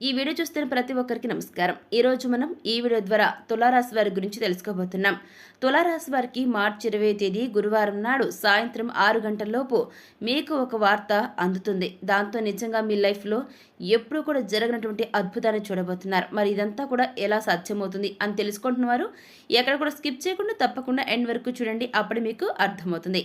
ఈ వీడియో చూస్తున్న ప్రతి ఒక్కరికి నమస్కారం. ఈరోజు మనం ఈ వీడియో ద్వారా తులారాశి వారి గురించి తెలుసుకోబోతున్నాం. తులారాశి వారికి మార్చి ఇరవై తేదీ గురువారం నాడు సాయంత్రం ఆరు గంటలలోపు మీకు ఒక వార్త అందుతుంది. దాంతో నిజంగా మీ లైఫ్లో ఎప్పుడూ కూడా జరగనటువంటి అద్భుతాన్ని చూడబోతున్నారు. మరి ఇదంతా కూడా ఎలా సాధ్యమవుతుంది అని తెలుసుకుంటున్నవారు ఎక్కడ కూడా స్కిప్ చేయకుండా తప్పకుండా ఎండ్ వరకు చూడండి. అప్పుడు మీకు అర్థమవుతుంది.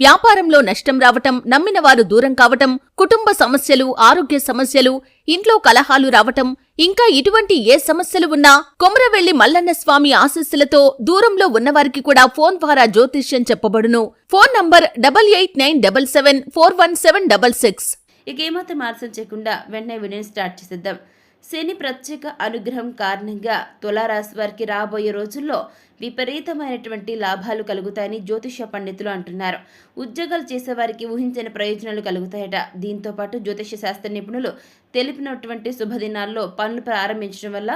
వ్యాపారంలో నష్టం రావటం నమ్మిన వారు దూరం కావటం కుటుంబ సమస్యలు ఆరోగ్య సమస్యలు ఇంట్లో కలహాలు రావటం ఇంకా ఇటువంటి ఏ సమస్యలు ఉన్నా కొమరవెల్లి మల్లన్న స్వామి ఆశస్సులతో దూరంలో ఉన్నవారికి కూడా ఫోన్ ద్వారా జ్యోతిష్యం చెప్పబడును. Phone number double eight nine double seven four one seven double six. ఇక ఏమాత్రం ఆలస్యం చేయకుండా వెంటనే వీడియోని స్టార్ట్ చేసేద్దాం. శని ప్రత్యేక అనుగ్రహం కారణంగా తులారాశి వారికి రాబోయే రోజుల్లో విపరీతమైనటువంటి లాభాలు కలుగుతాయని జ్యోతిష పండితులు అంటున్నారు. ఉద్యోగాలు చేసేవారికి ఊహించని ప్రయోజనాలు కలుగుతాయట. దీంతో పాటు జ్యోతిష శాస్త్ర నిపుణులు తెలిపినటువంటి శుభదినాల్లో పనులు ప్రారంభించడం వల్ల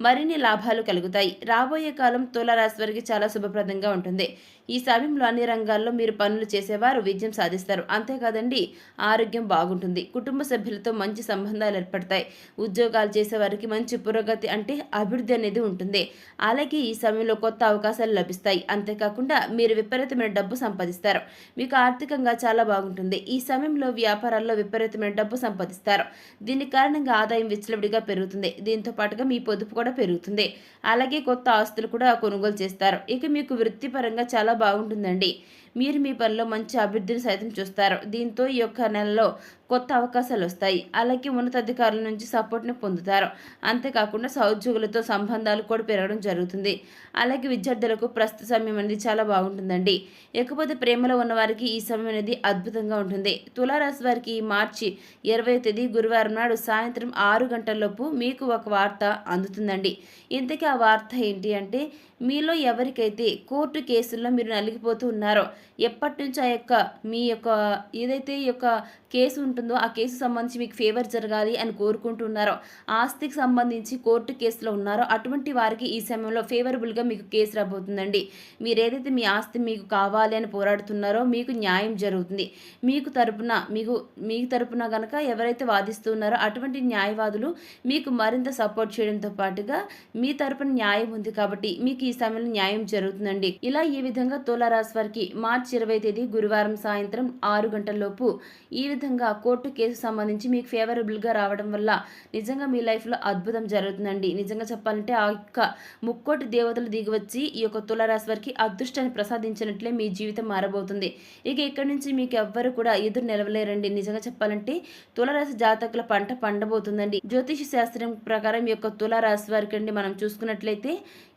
మరిన్ని లాభాలు కలుగుతాయి. రాబోయే కాలం తులారాశి వారికి చాలా శుభప్రదంగా ఉంటుంది. ఈ సమయంలో అన్ని రంగాల్లో మీరు పనులు చేసేవారు విజయం సాధిస్తారు. అంతేకాదండి ఆరోగ్యం బాగుంటుంది. కుటుంబ సభ్యులతో మంచి సంబంధాలు ఏర్పడతాయి. ఉద్యోగాలు చేసేవారికి మంచి పురోగతి అంటే అభివృద్ధి అనేది ఉంటుంది. అలాగే ఈ సమయంలో కొత్త అవకాశాలు లభిస్తాయి. అంతేకాకుండా మీరు విపరీతమైన డబ్బు సంపాదిస్తారు. మీకు ఆర్థికంగా చాలా బాగుంటుంది. ఈ సమయంలో వ్యాపారాల్లో విపరీతమైన డబ్బు సంపాదిస్తారు. దీని కారణంగా ఆదాయం విచ్చలవిడిగా పెరుగుతుంది. దీంతో పాటుగా మీ పొదుపు కూడా పెరుగుతుంది. అలాగే కొత్త ఆస్తులు కూడా కొనుగోలు చేస్తారు. ఇక మీకు వృత్తిపరంగా చాలా బాగుంటుందండి. మీరు మీ పనిలో మంచి అభివృద్ధిని సైతం చూస్తారు. దీంతో ఈ యొక్క నెలలో కొత్త అవకాశాలు వస్తాయి. అలాగే ఉన్నతాధికారుల నుంచి సపోర్ట్ని పొందుతారు. అంతేకాకుండా సహోద్యోగులతో సంబంధాలు కూడా పెరగడం జరుగుతుంది. అలాగే విద్యార్థులకు ప్రస్తుత సమయం అనేది చాలా బాగుంటుందండి. ఇకపోతే ప్రేమలో ఉన్నవారికి ఈ సమయం అనేది అద్భుతంగా ఉంటుంది. తులారాశి వారికి ఈ మార్చి ఇరవై తేదీ గురువారం నాడు సాయంత్రం ఆరు గంటలలోపు మీకు ఒక వార్త అందుతుందండి. ఇంతకీ ఆ వార్త ఏంటి అంటే మీలో ఎవరికైతే కోర్టు కేసుల్లో మీరు నలిగిపోతూ ఉన్నారో ఎప్పటి నుంచి ఆ యొక్క మీ యొక్క ఏదైతే ఈ యొక్క కేసు ఉంటుందో ఆ కేసు సంబంధించి మీకు ఫేవర్ జరగాలి అని కోరుకుంటున్నారో ఆస్తికి సంబంధించి కోర్టు కేసులో ఉన్నారో అటువంటి వారికి ఈ సమయంలో ఫేవరబుల్గా మీకు కేసు రాబోతుందండి. మీరు ఏదైతే మీ ఆస్తి మీకు కావాలి అని పోరాడుతున్నారో మీకు న్యాయం జరుగుతుంది. మీకు తరపున మీకు మీకు తరపున కనుక ఎవరైతే వాదిస్తున్నారో అటువంటి న్యాయవాదులు మీకు మరింత సపోర్ట్ చేయడంతో పాటుగా మీ తరపున న్యాయం ఉంది కాబట్టి మీకు ఈ సమయంలో న్యాయం జరుగుతుందండి. ఇలా ఈ విధంగా తులారాశి వారికి మార్చి ఇరవై తేదీ గురువారం సాయంత్రం ఆరు గంటలలోపు ఈ విధంగా కోర్టు కేసు సంబంధించి మీకు ఫేవరబుల్గా రావడం వల్ల నిజంగా మీ లైఫ్లో అద్భుతం జరుగుతుందండి. నిజంగా చెప్పాలంటే ఆ యొక్క ముక్కోటి దేవతలు దిగివచ్చి ఈ యొక్క తులారాశి వారికి అదృష్టాన్ని ప్రసాదించినట్లే మీ జీవితం మారబోతుంది. ఇక ఇక్కడి నుంచి మీకు ఎవ్వరు కూడా ఎదురు నిలవలేరండి. నిజంగా చెప్పాలంటే తులారాశి జాతకుల పంట పండబోతుందండి. జ్యోతిష శాస్త్రం ప్రకారం ఈ యొక్క తులారాశి వారికి అండి మనం చూసుకున్నట్లయితే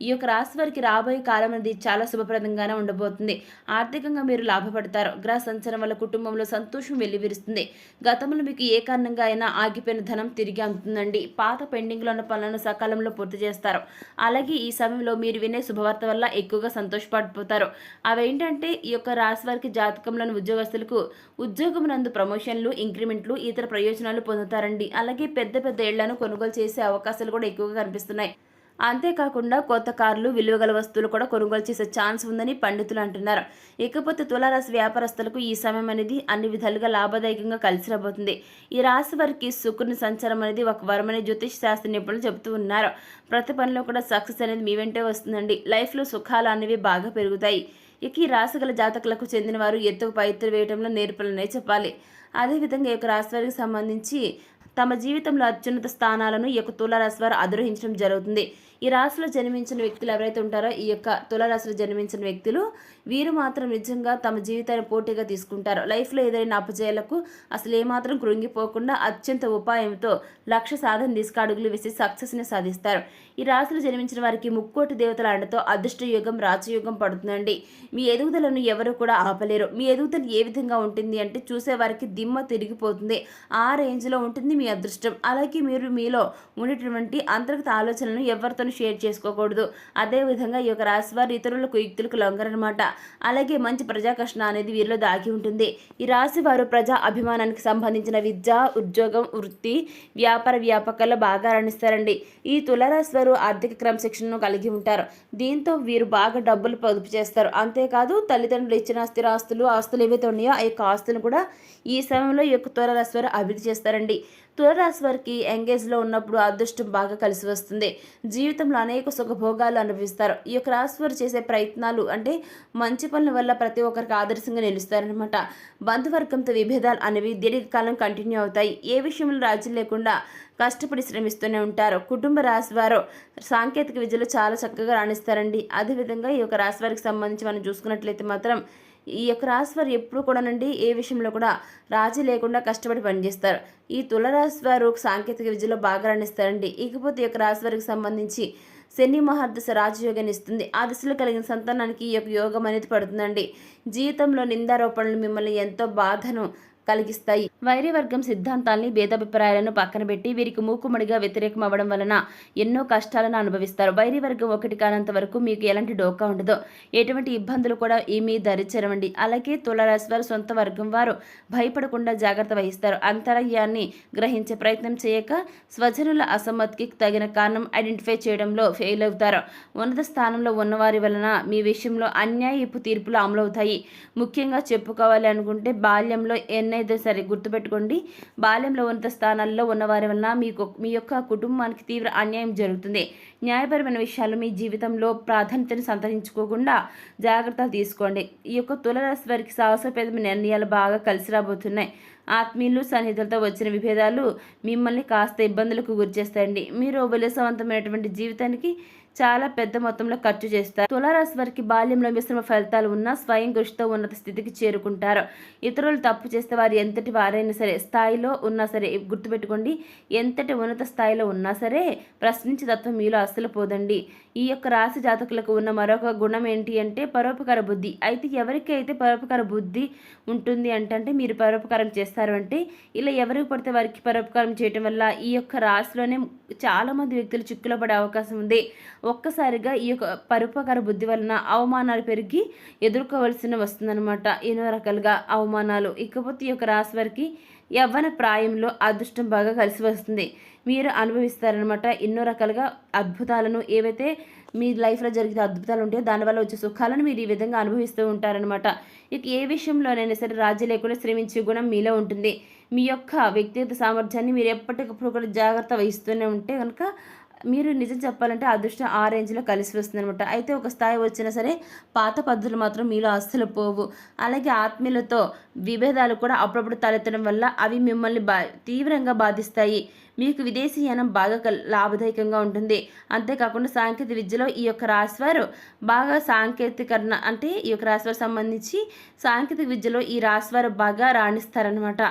ఈ యొక్క రాశి వారికి రాబోయే కాలం అనేది చాలా శుభప్రదంగానే ఉండబోతుంది. ఆర్థికంగా మీరు లాభపడతారు. గ్రహ సంచలనం వల్ల కుటుంబంలో సంతోషం వెల్లివిరుస్తుంది. గతంలో మీకు ఏ కారణంగా అయినా ఆగిపోయిన ధనం తిరిగి అందుతుందండి. పాత పెండింగ్లో ఉన్న పనులను సకాలంలో పూర్తి చేస్తారు. అలాగే ఈ సమయంలో మీరు వినే శుభవార్త వల్ల ఎక్కువగా సంతోషపడిపోతారు. అవేంటంటే ఈ యొక్క రాశి వారికి జాతకంలోని ఉద్యోగస్తులకు ఉద్యోగం నందు ప్రమోషన్లు ఇంక్రిమెంట్లు ఇతర ప్రయోజనాలు పొందుతారండి. అలాగే పెద్ద పెద్ద ఇళ్ళను కొనుగోలు చేసే అవకాశాలు కూడా ఎక్కువగా కనిపిస్తున్నాయి. అంతేకాకుండా కొత్త కార్లు విలువగల వస్తువులు కూడా కొనుగోలు చేసే ఛాన్స్ ఉందని పండితులు అంటున్నారు. ఇకపోతే తులారాశి వ్యాపారస్తులకు ఈ సమయం అనేది అన్ని విధాలుగా లాభదాయకంగా కలిసి రాబోతుంది ఈ రాశి వారికి శుక్రుని సంచారం అనేది ఒక వరమని జ్యోతిష్ శాస్త్ర నిపుణులు చెబుతూ ఉన్నారు. ప్రతి పనిలో కూడా సక్సెస్ అనేది మీ వెంటే వస్తుందండి. లైఫ్లో సుఖాలు అనేవి బాగా పెరుగుతాయి. ఇక ఈ రాశి గల జాతకులకు చెందిన వారు ఎత్తుకు పైత్తులు వేయడంలో నేర్పులనే చెప్పాలి. అదేవిధంగా ఈ యొక్క రాశి వారికి సంబంధించి తమ జీవితంలో అత్యున్నత స్థానాలను ఈ యొక్క తులారాశి వారు అధిరోహించడం జరుగుతుంది. ఈ రాశిలో జన్మించిన వ్యక్తులు ఎవరైతే ఉంటారో ఈ యొక్క తులరాశిలో జన్మించిన వ్యక్తులు వీరు మాత్రం నిజంగా తమ జీవితాన్ని పోటీగా తీసుకుంటారు. లైఫ్లో ఏదైనా అపజయాలకు అసలు ఏమాత్రం కృంగిపోకుండా అత్యంత ఉపాయంతో లక్ష్య సాధన తీసుకడుగులు వేసి సక్సెస్ని సాధిస్తారు. ఈ రాశిలో జన్మించిన వారికి ముక్కోటి దేవతల అండతో అదృష్ట యుగం రాజయుగం పడుతుందండి. మీ ఎదుగుదలను ఎవరు కూడా ఆపలేరు. మీ ఎదుగుదల ఏ విధంగా ఉంటుంది అంటే చూసేవారికి దిమ్మ తిరిగిపోతుంది. ఆ రేంజ్లో ఉంటుంది మీ అదృష్టం. అలాగే మీరు మీలో ఉండేటటువంటి అంతర్గత ఆలోచనలను ఎవరితో వ్యక్తులను షేర్ చేసుకోకూడదు. అదేవిధంగా ఈ యొక్క రాశి వారు ఇతరులకు యుక్తులకు లొంగరనమాట అలాగే మంచి ప్రజాకర్షణ అనేది వీరిలో దాగి ఉంటుంది. ఈ రాశి వారు ప్రజా అభిమానానికి సంబంధించిన విద్య ఉద్యోగం వృత్తి వ్యాపార వ్యాపకాల్లో బాగా రాణిస్తారండి. ఈ తులరాశి వారు ఆర్థిక క్రమశిక్షణను కలిగి ఉంటారు. దీంతో వీరు బాగా డబ్బులు పొదుపు చేస్తారు. అంతేకాదు తల్లిదండ్రులు ఇచ్చిన స్థిరాస్తులు ఆస్తులు ఏవైతే ఉన్నాయో ఆ యొక్క ఆస్తులను కూడా ఈ సమయంలో ఈ యొక్క తులరాశి వారు అభివృద్ధి చేస్తారండి. తులరాశి వారికి ఎంగేజ్లో ఉన్నప్పుడు అదృష్టం బాగా కలిసి వస్తుంది. జీవితంలో అనేక సుఖభోగాలు అనుభవిస్తారు. ఈ యొక్క రాశివారు చేసే ప్రయత్నాలు అంటే మంచి పనుల వల్ల ప్రతి ఒక్కరికి ఆదర్శంగా నిలుస్తారనమాట బంధువర్గంతో విభేదాలు అనేవి దీర్ఘకాలం కంటిన్యూ అవుతాయి. ఏ విషయంలో రాజీ లేకుండా కష్టపడి శ్రమిస్తూనే ఉంటారు. కుటుంబ రాశి వారు సాంకేతిక విద్యలో చాలా చక్కగా రాణిస్తారండి. అదేవిధంగా ఈ యొక్క రాశి వారికి సంబంధించి మనం చూసుకున్నట్లయితే మాత్రం ఈ యొక్క రాశి వారు ఎప్పుడు కూడానండి ఏ విషయంలో కూడా రాజీ లేకుండా కష్టపడి పనిచేస్తారు. ఈ తులరాశి వారు సాంకేతిక విద్యలో బాగా రాణిస్తారండి. ఇకపోతే ఈ యొక్క రాశి వారికి సంబంధించి శని మహర్దశ రాజయోగాన్ని ఇస్తుంది. ఆ దిశలో కలిగిన సంతానానికి ఈ యొక్క యోగం అనేది పడుతుందండి. జీవితంలో నిందారోపణలు మిమ్మల్ని ఎంతో బాధను కలిగిస్తాయి. వైరివర్గం సిద్ధాంతాల్ని భేదాభిప్రాయాలను పక్కన పెట్టి వీరికి మూకుమ్మడిగా వ్యతిరేకం అవ్వడం వలన ఎన్నో కష్టాలను అనుభవిస్తారు. వైరివర్గం ఒకటి కానంత వరకు మీకు ఎలాంటి డోకా ఉండదు. ఎటువంటి ఇబ్బందులు కూడా ఈ మీ దరిచరవండి. అలాగే తులరాశి వారు సొంత వర్గం వారు భయపడకుండా జాగ్రత్త వహిస్తారు. అంతరాయాన్ని గ్రహించే ప్రయత్నం చేయక స్వజనుల అసమ్మతికి తగిన కారణం ఐడెంటిఫై చేయడంలో ఫెయిల్ అవుతారు. ఉన్నత స్థానంలో ఉన్నవారి వలన మీ విషయంలో అన్యాయపు తీర్పులు అమలవుతాయి. ముఖ్యంగా చెప్పుకోవాలి అనుకుంటే బాల్యంలో అనేది సరే గుర్తుపెట్టుకోండి. బాల్యంలో ఉన్నత స్థానాల్లో ఉన్నవారి వలన మీకు మీ యొక్క కుటుంబానికి తీవ్ర అన్యాయం జరుగుతుంది. న్యాయపరమైన విషయాలు మీ జీవితంలో ప్రాధాన్యతను సంతరించుకోకుండా జాగ్రత్తలు తీసుకోండి. ఈ యొక్క తులరాశి వారికి సాహసోపేతమైన నిర్ణయాలు బాగా కలిసి రాబోతున్నాయి. ఆత్మీయులు సన్నిహితులతో వచ్చిన విభేదాలు మిమ్మల్ని కాస్త ఇబ్బందులకు గురిచేస్తాయండి. మీరు విలాసవంతమైనటువంటి జీవితానికి చాలా పెద్ద మొత్తంలో ఖర్చు చేస్తారు. తులారాశి వారికి బాల్యంలో మిశ్రమ ఫలితాలు ఉన్నా స్వయం కృషితో ఉన్నత స్థితికి చేరుకుంటారు. ఇతరులు తప్పు చేస్తే వారు ఎంతటి వారైనా సరే స్థాయిలో ఉన్నా సరే గుర్తుపెట్టుకోండి. ఎంతటి ఉన్నత స్థాయిలో ఉన్నా సరే ప్రశ్నించే తత్వం మీలో అస్సలు పోదండి. ఈ యొక్క రాశి జాతకులకు ఉన్న మరొక గుణం ఏంటి అంటే పరోపకార బుద్ధి. అయితే ఎవరికి అయితే పరోపకార బుద్ధి ఉంటుంది అంటే మీరు పరోపకారం చేస్తారు అంటే ఇలా ఎవరికి పడితే వారికి పరోపకారం చేయటం వల్ల ఈ యొక్క రాశిలోనే చాలామంది వ్యక్తులు చిక్కులో పడే అవకాశం ఉంది. ఒక్కసారిగా ఈ యొక్క పరోపకార బుద్ధి వలన అవమానాలు పెరిగి ఎదుర్కోవలసిన వస్తుందన్నమాట. ఎన్నో రకాలుగా అవమానాలు. ఇకపోతే ఈ యొక్క రాశి వారికి యవ్వన ప్రాయంలో అదృష్టం బాగా కలిసి వస్తుంది. మీరు అనుభవిస్తారనమాట ఎన్నో రకాలుగా అద్భుతాలను ఏవైతే మీ లైఫ్లో జరిగితే అద్భుతాలు ఉంటాయో దానివల్ల వచ్చే సుఖాలను మీరు ఈ విధంగా అనుభవిస్తూ ఉంటారనమాట ఇక ఏ విషయంలోనైనా సరే రాజీ లేకుండా శ్రమించే గుణం మీలో ఉంటుంది. మీ యొక్క వ్యక్తిగత సామర్థ్యాన్ని మీరు ఎప్పటికప్పుడు కూడా జాగ్రత్త వహిస్తూనే ఉంటే కనుక మీరు నిజం చెప్పాలంటే అదృష్టం ఆ రేంజ్లో కలిసి వస్తుంది అనమాట అయితే ఒక స్థాయి వచ్చినా సరే పాత పద్ధతులు మాత్రం మీలో అస్సలు పోవు. అలాగే ఆత్మీయులతో విభేదాలు కూడా అప్పుడప్పుడు తలెత్తడం వల్ల అవి మిమ్మల్ని బా తీవ్రంగా బాధిస్తాయి. మీకు విదేశీయనం బాగా లాభదాయకంగా ఉంటుంది. అంతేకాకుండా సాంకేతిక విద్యలో ఈ యొక్క రాశివారు బాగా సాంకేతికరణ అంటే ఈ యొక్క రాశివారు సంబంధించి సాంకేతిక విద్యలో ఈ రాశివారు బాగా రాణిస్తారనమాట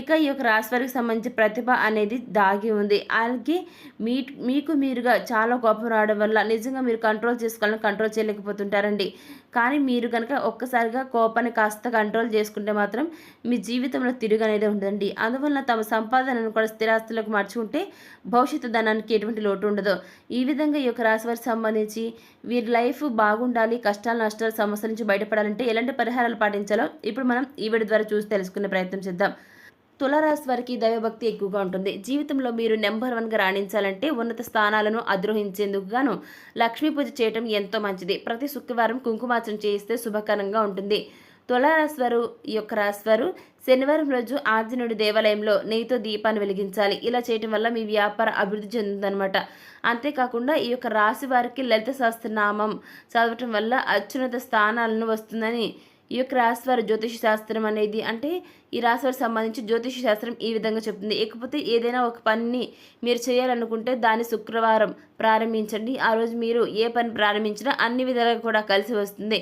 ఇక ఈ యొక్క రాశివారికి సంబంధించి ప్రతిభ అనేది దాగి ఉంది. అలాగే మీ మీకు మీరుగా చాలా కోపం రావడం వల్ల నిజంగా మీరు కంట్రోల్ చేసుకోవాలని కంట్రోల్ చేయలేకపోతుంటారండి. కానీ మీరు కనుక ఒక్కసారిగా కోపాన్ని కాస్త కంట్రోల్ చేసుకుంటే మాత్రం మీ జీవితంలో తిరుగు అనేది ఉండదండి. అందువల్ల తమ సంపాదనను కూడా స్థిరాస్తులకు మార్చుకుంటే భవిష్యత్తు ధనానికి ఎటువంటి లోటు ఉండదు. ఈ విధంగా ఈ యొక్క రాశి వారికి సంబంధించి వీరి లైఫ్ బాగుండాలి కష్టాలు నష్టాలు సమస్యల నుంచి బయటపడాలంటే ఎలాంటి పరిహారాలు పాటించాలో ఇప్పుడు మనం ఈ వీడియో ద్వారా చూసి తెలుసుకునే ప్రయత్నం చేద్దాం. తులారాశి వారికి దైవభక్తి ఎక్కువగా ఉంటుంది. జీవితంలో మీరు నెంబర్ వన్గా రాణించాలంటే ఉన్నత స్థానాలను అధిరోహించేందుకు గాను లక్ష్మీ పూజ చేయటం ఎంతో మంచిది. ప్రతి శుక్రవారం కుంకుమార్చన చేయిస్తే శుభకరంగా ఉంటుంది. తులారాశివారు ఈ యొక్క రాశి వారు శనివారం రోజు ఆంజనేయుడి దేవాలయంలో నెయ్యితో దీపాన్ని వెలిగించాలి. ఇలా చేయటం వల్ల మీ వ్యాపార అభివృద్ధి చెందుతుందనమాట అంతేకాకుండా ఈ యొక్క రాశి వారికి లలిత సహస్రనామం చదవటం వల్ల అత్యున్నత స్థానాలను వస్తుందని ఈ యొక్క రాశివారి జ్యోతిష శాస్త్రం అనేది అంటే ఈ రాశివారికి సంబంధించి జ్యోతిష శాస్త్రం ఈ విధంగా చెప్తుంది. ఇకపోతే ఏదైనా ఒక పనిని మీరు చేయాలనుకుంటే దాన్ని శుక్రవారం ప్రారంభించండి. ఆ రోజు మీరు ఏ పని ప్రారంభించినా అన్ని విధాలుగా కూడా కలిసి వస్తుంది.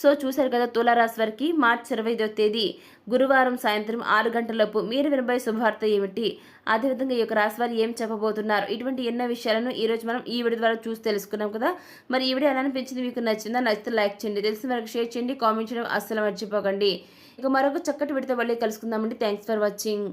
సో చూశారు కదా తులారాశి వారికి మార్చి ఇరవై ఐదో తేదీ గురువారం సాయంత్రం ఆరు గంటలలోపు మీరు వినబోయే శుభవార్త ఏమిటి? అదేవిధంగా ఈ యొక్క రాశి వారు ఏం చెప్పబోతున్నారు? ఇటువంటి ఎన్నో విషయాలను ఈరోజు మనం ఈ వీడియో ద్వారా చూసి తెలుసుకున్నాం కదా. మరి ఈ వీడియో ఎలా అనిపించింది? మీకు నచ్చిందా? నచ్చితే లైక్ చేయండి. తెలిసిన వరకు షేర్ చేయండి. కామెంట్ చేయడం అస్సలు మర్చిపోకండి. ఇక మరొక చక్కటి వీడితో మళ్ళీ కలుసుకుందామండి. Thanks for watching.